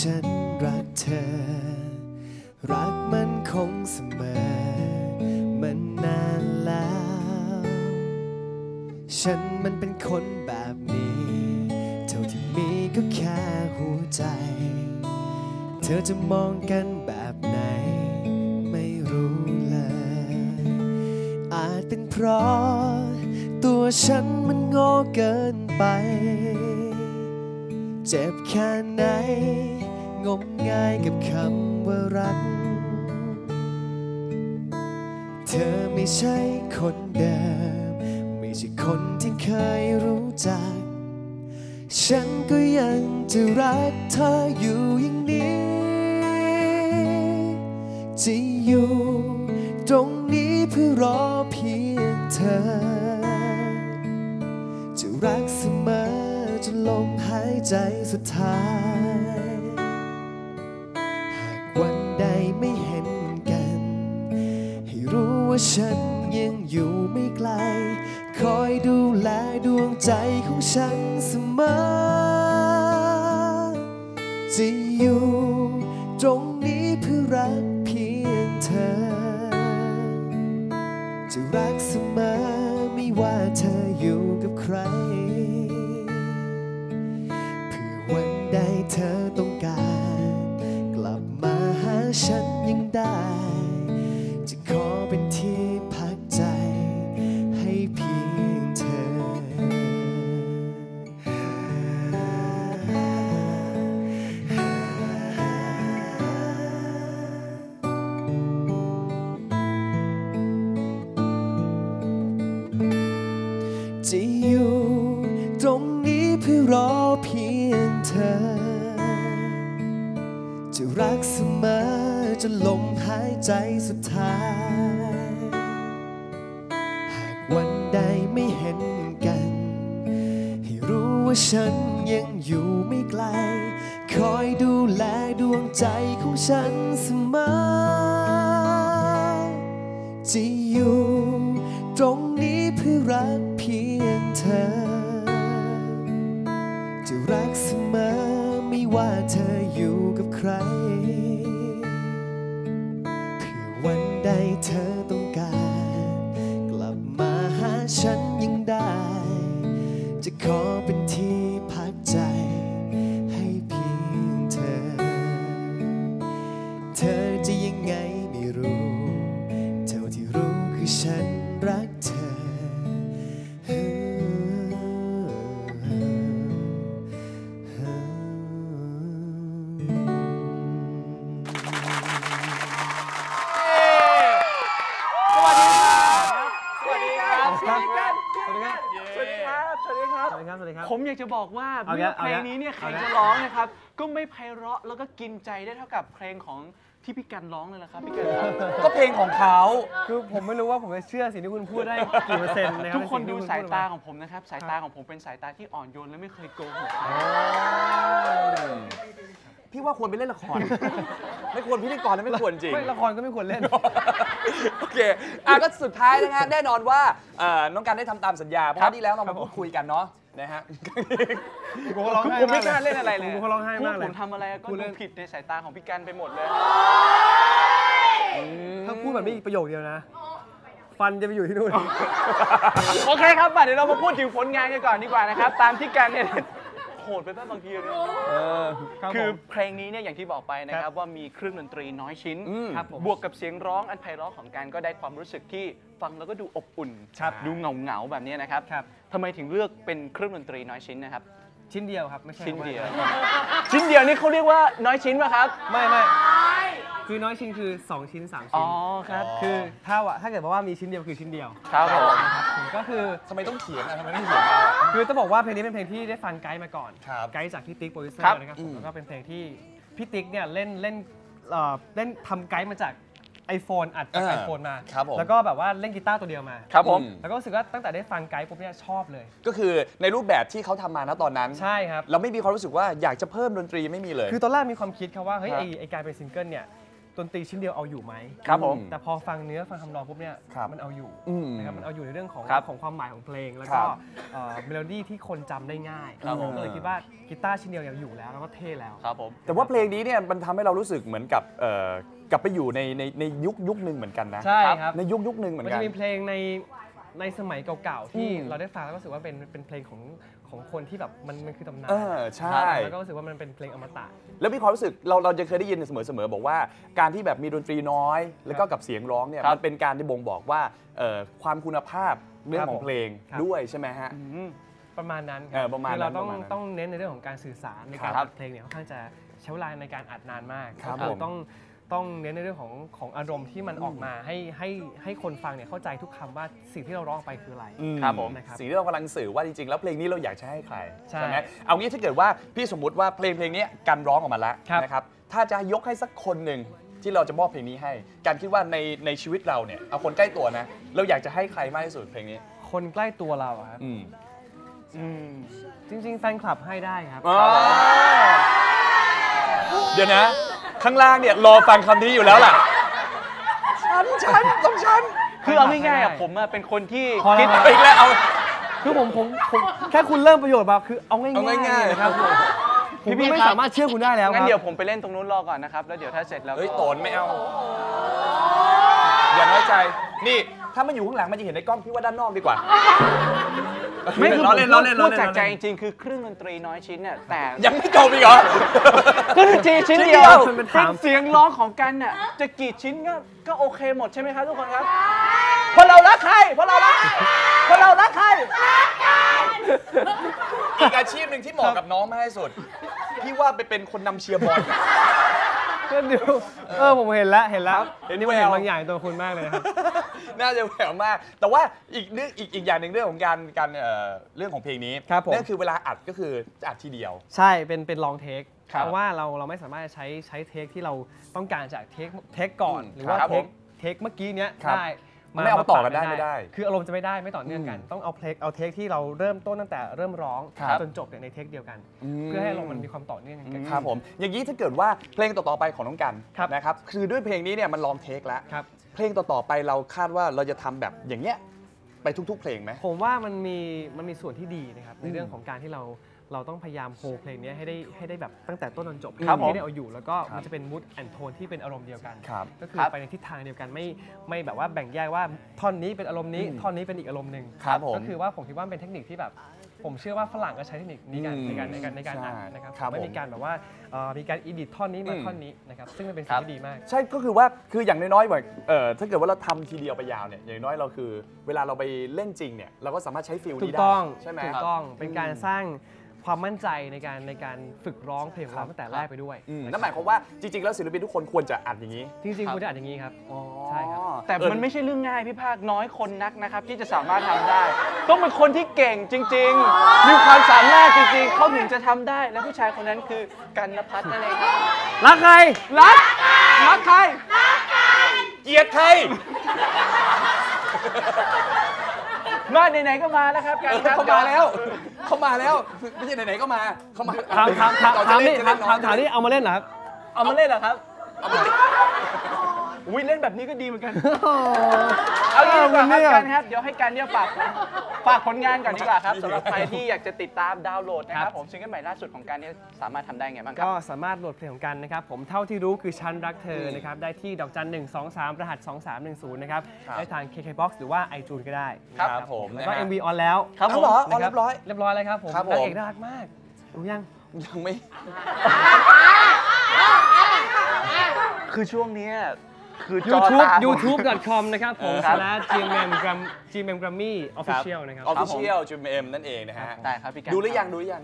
ฉันรักเธอ รักมันคงเสมอ มันนานแล้ว ฉันมันเป็นคนแบบนี้ เท่าที่มีก็แค่หัวใจ เธอจะมองกันแบบไหน ไม่รู้เลย อาจเป็นเพราะ ตัวฉันมันโง่เกินไป เจ็บแค่ไหน งมงายกับคำว่ารัก เธอไม่ใช่คนเดิม ไม่ใช่คนที่เคยรู้จัก ฉันก็ยังจะรักเธออยู่อย่างนี้จะอยู่ตรงนี้เพื่อรอเพียงเธอ จะรักเสมอ ลมหายใจสุดท้าย หากวันใดไม่เห็นกัน ให้รู้ว่าฉันยังอยู่ไม่ไกล คอยดูแลดวงใจของฉันเสมอ จะอยู่ตรงนี้เพื่อรักเพียงเธอ จะรักเสมอ ฉันยังได้ จะขอเป็นที่พักใจ ให้เพียงเธอ จะอยู่ จนลมหายใจสุดท้าย หากวันใดไม่เห็นกัน ให้รู้ว่าฉันยังอยู่ไม่ไกล คอยดูแลดวงใจของฉันเสมอจะอยู่ตรงนี้เพื่อรักเพียงเธอากจะบอกว่าเอาเมื่ละอเพลงเอาละนี้เนี่ยใครเอาละจะร้องนะครับ ก็ไม่ไพเราะแล้วก็กินใจได้เท่ากับเพลงของที่พี่กันร้องเลยละครับพี่กันครับก็เพลงของเขาคือผมไม่รู้ว่าผมจะเชื่อสิ่งที่คุณพูดได้กี่เปอร์เซ็นต์นะครับทุกคนใสิ่งดูที่ณสายพูตาออกของผมนะครับ สายตาของผมเป็นสายตาที่อ่อนโยนและไม่เคยโกหก พี่ว่าควรไปเล่นละคร ไม่ควรพิธีกรแล้วไม่ควรจริง ไม่ละครก็ไม่ควรเล่น โอเคอะก็สุดท้ายนะฮะแน่นอนว่าเอ่อน้องการได้ทำตามสัญญา เพราะครัว่าบที่แล้วเราครัมาบพูดคุยกันเนาะนะฮะ กูก็ร้องไห้ผมไม่กกล้าเล่นอะไรเลยกูก็ร้องไห้มากเลผย มทำอะไรก็พูดเล่ดูน ผิดในสายตาของพี่กันไปหมดเลย ถ้าพูดแบบนี้อีกประโยคเดียวนะ ฟันจะไปอยู่ที่นู่น โอเคครับมาเดี๋ยวเรามาพูดถึงผลงานกันก่อนดีกว่านะครับ ตามที่กันเนี่ย โหดไปบ้างบางทีเลยครับคือผม เพลงนี้เนี่ยอย่างที่บอกไปนะคครัรับบว่ามีเครื่องดนตรีน้อยชิ้น อืมครับผม บวกกับเสียงร้องอันไพเราะของการก็ได้ความรู้สึกที่ฟังแล้วก็ดูอบอุ่น ครับดูเหงาเหงาๆแบบนี้นะครับครับ ทำไมถึงเลือกเป็นเครื่องดนตรีน้อยชิ้นนะครับ ชิ้นเดียวครับ ไม่ใช่ชิ้นเดียวว่าชิ้นเดียวนี่เขาเรียกว่าน้อยชิ้นป่ะครับ ไม่ไม่ คือน้อยชิ้นคือ 2 ชิ้น 3 อ๋ชิ้อน ครับคือถ้าว่าถ้าเกิดว่ามีชิ้นเดียวคือชิ้นเดียว ครับผมผม ก็คือทำไมต้องเขียนอะทำไมต้องเขียนอะ คือต้องบอกว่าเพลงนี้เป็นเพลงที่ได้ฟังไกด์มาก่อน ครับไกด์จากพี่ติ๊กโปรดิวเซอครับร์นะครับอืผมมแล้วก็เป็นเพลงที่พี่ติ๊กเนี่ยเล่นเล่นเอ่อเล่นทำไกด์มาจาก iPhone อัดจากอ่า iPhone มาครับผม แล้วก็แบบว่าเล่นกีตาร์ตัวเดียวมา ครับผม อืม แล้วก็รู้สึกว่าตั้งแต่ได้ฟังไกด์ปุ๊บเนี่ยชอบเลย ก็คือในรูปแบบที่เขาทำมาณตอนนั้น ใช่ครับ เราไม่มีความรู้สึกว่าอยากจะเพิ่มดนตรีไม่มีเลย คือตอนแรกมีความคิดครับว่าเฮ้ยครับไอไอการเป็นซิงเกิลเนี่ย ดนตรีชิ้นเดียวเอาอยู่ไหมครับผมแต่พอฟังเนื้อฟังคำร้องปุ๊บเนี่ยครับมันเอาอยู่อืมนะครับมันเอาอยู่ในเรื่องของครับของความหมายของเพลง แล้วครัก็บเอ่อเมโลดี้ที่คนจำได้ง่ายครับผม ก็เลยคิดว่ากีตาร์ชิ้นเดียวยังอยู่แล้วแล้วก็เท่แล้ว ครับผม แต่ว่าเพลงนี้เนี่ยมันทำให้เรารู้สึกเหมือนกับเอ่อกลับไปอยู่ในในในยุคยุคหนึ่งเหมือนกันนะใช่ครับ ในยุคยุคหนึ่งเหมือมันนกัจะนมีเพลงในในสมัยเก่าๆที่อืมเราได้ฟังแล้วก็รู้สึกว่าเป็นเป็นเพลงของ ของคนที่แบบมันมันคือตำนานเออใช่แล้วก็รู้สึกว่ามันเป็นเพลงอมตะ แล้วมีความรู้สึกเราเราจะเคยได้ยินเสมอๆบอกว่า การที่แบบมีดนตรีน้อย แล้วก็กับเสียงร้องเนี่ยครับมันเป็นการที่บ่งบอกว่าเอ่อความคุณภาพเรื่องของเพลงครับ ด้วยใช่ไหมฮะประมาณนั้นเออประมาณคือเรานั้นต้องประมาณนั้นต้องเน้นในเรื่องของการสื่อสารในการครับอัดเพลงเนี่ยค่อนข้างจะใช้เวลาในการอัดนานมากครับก็อผมต้อง ต้องเน้นในเรื่องของของอารมณ์ที่มันออกมาให้ให้ให้คนฟังเนี่ยเข้าใจทุกคำว่าสิ่งที่เราร้องไปคืออะไร อืครับผมนะครับสิ่งที่เรากำลังสื่อว่าจริงๆแล้วเพลงนี้เราอยากจะให้ใครใช่ไหมเอางี้ถ้าเกิดว่าพี่สมมุติว่าเพลงเพลงนี้กันร้องออกมาแล้วครับ นะครับถ้าจะยกให้สักคนหนึ่งที่เราจะมอบเพลงนี้ให้ การคิดว่าในในชีวิตเราเนี่ยเอาคนใกล้ตัวนะ เราอยากจะให้ใครมากที่สุดเพลงนี้ คนใกล้ตัวเราอะครับอืมอืมจริงๆแฟนคลับให้ได้ครับ อ๋อเดี๋ยวนะ ข้างล่างเนี่ยรอฟังคำนี้อยู่แล้วล่ะ ฉันฉันต้องฉัน คือเอาง่ายๆอะผมอะเป็นคนที่พอแล้ว คิดเอาอีกแล้วเอา คือผมผมผมแค่คุณเริ่มประโยชน์มาคือเอาง่ายเอาๆง่ายๆนะครับผมผมพี่ไม่ครับสามารถเชื่อคุณได้แล้วคงั้รันบเดี๋ยวผมไปเล่นตรงนู้นรอก่อนนะครับแล้วเดี๋ยวถ้าเสร็จแล้วเฮ้ยก็โตนไม่เอา อย่าน้อยใจ นี่ถ้ามันอยู่ข้างหลังมันจะเห็นในกล้องพี่ว่าด้านนอกดีกว่า ไม่คือล้ผอมเล่นพูล้อดเล่นพูล้อดเล่นจากใจล้อจเล่นริงๆ คือเครื่องดนตรีน้อยชิ้นเนี่ยแต่ยังไม่จบอีกเหรอ เครื่องดนตรีชิ้นเดียวมันเป็นถาม เสียงร้องของกันน่ะจะกี่ชิ้นก็ก็โอเคหมดใช่ไหมครับทุกคนครับเพราะเรารักใครเพราะเรารักเพราะเรารักใคร อีกอาชีพหนึ่งที่เหมาะกับน้องมากที่สุด พี่ว่าไปเป็นคนนำเชียร์บอล ก็เดี๋ยวเออผมเห็นแล้วเห็นแล้วครับเห็นนี่มันแวเห็นวบางอย่างในตัวคุณมากเลยนะครับ น่าจะแหววมาก แต่ว่าอีกเรื่องอีกอีกอย่างหนึ่งเรื่องของการการเอ่อเรื่องของเพลงนี้ครับผม นั่นคือเวลาอัดก็คือจะอัดทีเดียว ใช่ เป็นเป็นลองเทค ครับเพราะว่าเราเราไม่สามารถใช้ใช้เทคที่เราต้องการจากเทคเทคก่อน อืมหรือว่าครับเทผคมเทคเมื่อกี้เนี้ยครับได้ไม่เอามาต่อกันได้ปไม่ได้คืออารมณ์จะไม่ได้ไม่ต่อเนื่องกันอืมต้องเอาเพลงเอาเทคที่เราเริ่มต้นตั้งแต่เริ่มร้องครับจนจบเนี่ยในเทคเดียวกันมเพื่อให้อารมณ์มันมีความต่อเนื่องกันครับผมอย่างนี้ถ้าเกิดว่าเพลงต่อๆไปของน้องกันครับนะครับคือด้วยเพลงนี้เนี่ยมันลองเทคแล้วครับ เพลงต่อๆไปเราคาดว่าเราจะทำแบบอย่างเงี้ยไปทุกๆ เพลงไหม ผมว่ามันมีมันมีส่วนที่ดีนะครับในเรื่องของการที่เรา เราต้องพยายามโฮเพลงนี้ให้ได้ให้ได้แบบตั้งแต่ต้นจนจบครับผมให้ได้เอาอยู่ แล้วก็ครับมันจะเป็นมูดแอนโทนที่เป็นอารมณ์เดียวกันครับก็คือครับไปในทิศทางเดียวกันไม่ไม่แบบว่าแบ่งแยกว่าท่อนนี้เป็นอารมณ์นี้อืมท่อนนี้เป็นอีกอารมณ์หนึ่งครับผมก็คือว่าผมคิดว่ามันเป็นเทคนิคที่แบบผมเชื่อว่าฝรั่งก็ใช้เทคนิคนี้กันอืมในการในการในการอัดใช่นะครับครับไม่ผมมีการแบบว่าเอ่อมีการอีดิทท่อนนี้มาอืมท่อนนี้นะครับซึ่งมันเป็นสิ่ครังบที่ดีมาก ใช่ก็คือว่าคืออย่างน้อยๆว่าเอ่อถ้าเกิดว่าเราทำทีเดียวไปยาวเนี่ยอย่างน้อยเราคือ เวลาเราไปเล่นจริงเนี่ยเราก็สามารถใช้ฟิลถูนี้กได้ต้องใช่ไหมถูกต้องเป็นการสร้าง ความมั่นใจในการในการฝึกร้องเพลงของครัเราบตั้งแต่แรกไปด้วยอืมะนั่นหมายความว่าจริงๆ แล้วศิลปินทุกคนควรจะอัดอย่างนี้ จริงๆคุณจะอ่านอย่างนี้ครับใช่ครับ แต่เออมันไม่ใช่เรื่องง่ายพี่ภาคน้อยคนนักนะครับ ที่จะสามารถทำได้ ต้องเป็นคนที่เก่งจริง ๆ มีความสามารถจริงๆ เขาถึงจะทำได้ และผู้ชายคนนั้นคือกันนภัทรนั่นเองครับรักใคร รักรักใคร เกลียดใคร มาไหนๆก็มาแล้วครับกันครับเขามาแล้ว เขามาแล้ว ไม่ใช่ไหนๆก็มา เขามาถามถามถามเรจะถามเล่นี่จะถาเล่มถามถามนี่เอามาเล่นเหรอครับ เอามาเล่นเหรอครับ อุ้ยเล่นแบบนี้ก็ดีเหมือนกัน เอางี้ดีกว่าครับกันครับ เดี๋ยวให้การเนี่ยฝากฝากผลงานก่อนดีกว่าครับสำหรับใครที่อยากจะติดตามดาวน์โหลดนะคครัรับบผมซิงเกิลใหม่ล่าสุดของการเนี่ยสามารถทำได้ไงบ้างครัก็บสามารถโหลดเพลงของกันนะครับ ผมเท่าที่รู้คือฉันรักเธอนะครับ ได้ที่ดอกจัน1 2 3รหัส2310นะครับครับได้ทาง KKBOX หรือว่า iTunes ก็ได้ครับนะผมแล้วก็นะฮะ MV ออนแล้วครับผมเอาเหรออ๋อนะคเรียบร้อยเรียบร้อยแล้วครับผมครับผมนางเอกน่ารักมากรู้ยังยังไม่คือช่วงเนี้ย คือจอ YouTube ตาผม youtube.com นะครับผม ครับ slash gmm gram gmm grammy official นะครับ ออฟฟิเชียลจูเอ็มนั่นเองนะฮะได้ครับพี่กันดูหรือยังดูหรือยัง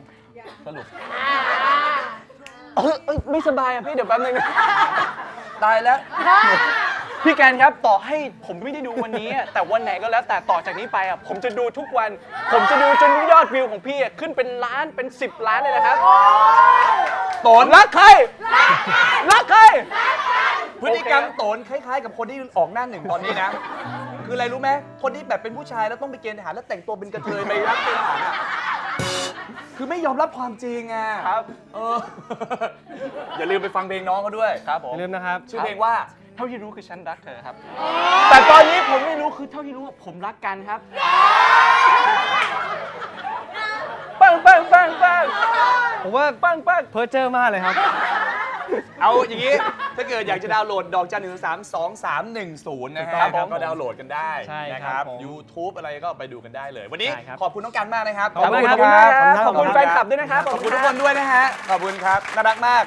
สรุปเอ้ยเอ้ยไม่สบายอะพี่เดี๋ยวแป๊บนึงนะตายแล้ว พี่แกนครับต่อให้ผมไม่ได้ดูวันนี้อะแต่วันไหนก็แล้วแต่ต่อจากนี้ไปอะผมจะดูทุกวัน ผมจะดูจนยอดวิวของพี่อะขึ้นเป็นล้านเป็น 10 ล้านเลยนะครับโตนรักใครรักใคร พฤติกรรมโตนคล้าย ๆ กับคนที่ออกหน้าหนึ่งตอนนี้นะ คืออะไรรู้ไหมคนที่แบบเป็นผู้ชายแล้วต้องไปเกณฑ์ทหารแล้วแต่งตัวเป็นกระเทยไปรับเกณฑ์ทหารอะคือไม่ยอมรับความจริงอะครับเออ อย่าลืมไปฟังเพลงน้องเขาด้วยครับผอมย่าลืมนะครับ ชื่อเพลงว่าเท่าที่รู้คือฉันรักเธอครับ แต่ตอนนี้ผมไม่รู้คือเท่าที่รู้ว่าผมรักกันครับปังปังปังปังผมว่าปังปังเพอร์เจอร์มากเลยครับ เอาอย่างนี้ ถ้าเกิดอยากจะดาวน์โหลดดอกจันหนึ่งสามสองสามหนึ่งศูนย์นะฮะครับผมก็ดาวน์โหลดกันได้ใช่นะคครัรับบผม YouTube อะไรก็ไปดูกันได้เลย วันนี้ใช่ครับขอบคุณน้องกันมากนะครับ ขอบคุณขอบคุณมากครับขขออบบคุคุณณครับแฟนคลับด้วยนะครับ ขอบคุณทุกคนด้วยนะฮะ ขอบคุณครับ น่ารักมาก